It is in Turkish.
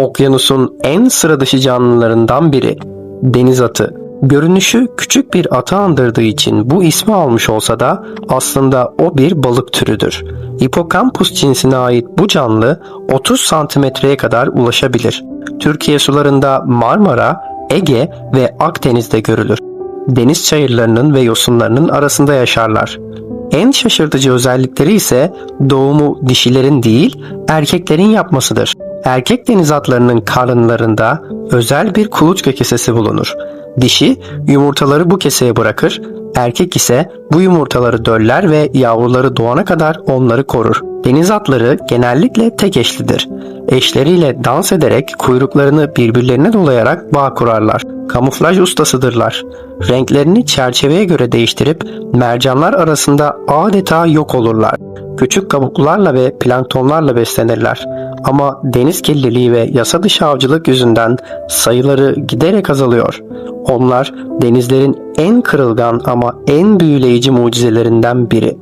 Okyanusun en sıra dışı canlılarından biri. Deniz atı. Görünüşü küçük bir atı andırdığı için bu ismi almış olsa da aslında o bir balık türüdür. Hippocampus cinsine ait bu canlı 30 santimetreye kadar ulaşabilir. Türkiye sularında Marmara, Ege ve Akdeniz'de görülür. Deniz çayırlarının ve yosunlarının arasında yaşarlar. En şaşırtıcı özellikleri ise doğumu dişilerin değil, erkeklerin yapmasıdır. Erkek deniz atlarının karınlarında özel bir kuluçka kesesi bulunur. Dişi yumurtaları bu keseye bırakır, erkek ise bu yumurtaları döller ve yavruları doğana kadar onları korur. Deniz atları genellikle tek eşlidir. Eşleriyle dans ederek kuyruklarını birbirlerine dolayarak bağ kurarlar. Kamuflaj ustasıdırlar. Renklerini çerçeveye göre değiştirip mercanlar arasında adeta yok olurlar. Küçük kabuklarla ve planktonlarla beslenirler. Ama deniz kirliliği ve yasa dışı avcılık yüzünden sayıları giderek azalıyor. Onlar denizlerin en kırılgan ama en büyüleyici mucizelerinden biri.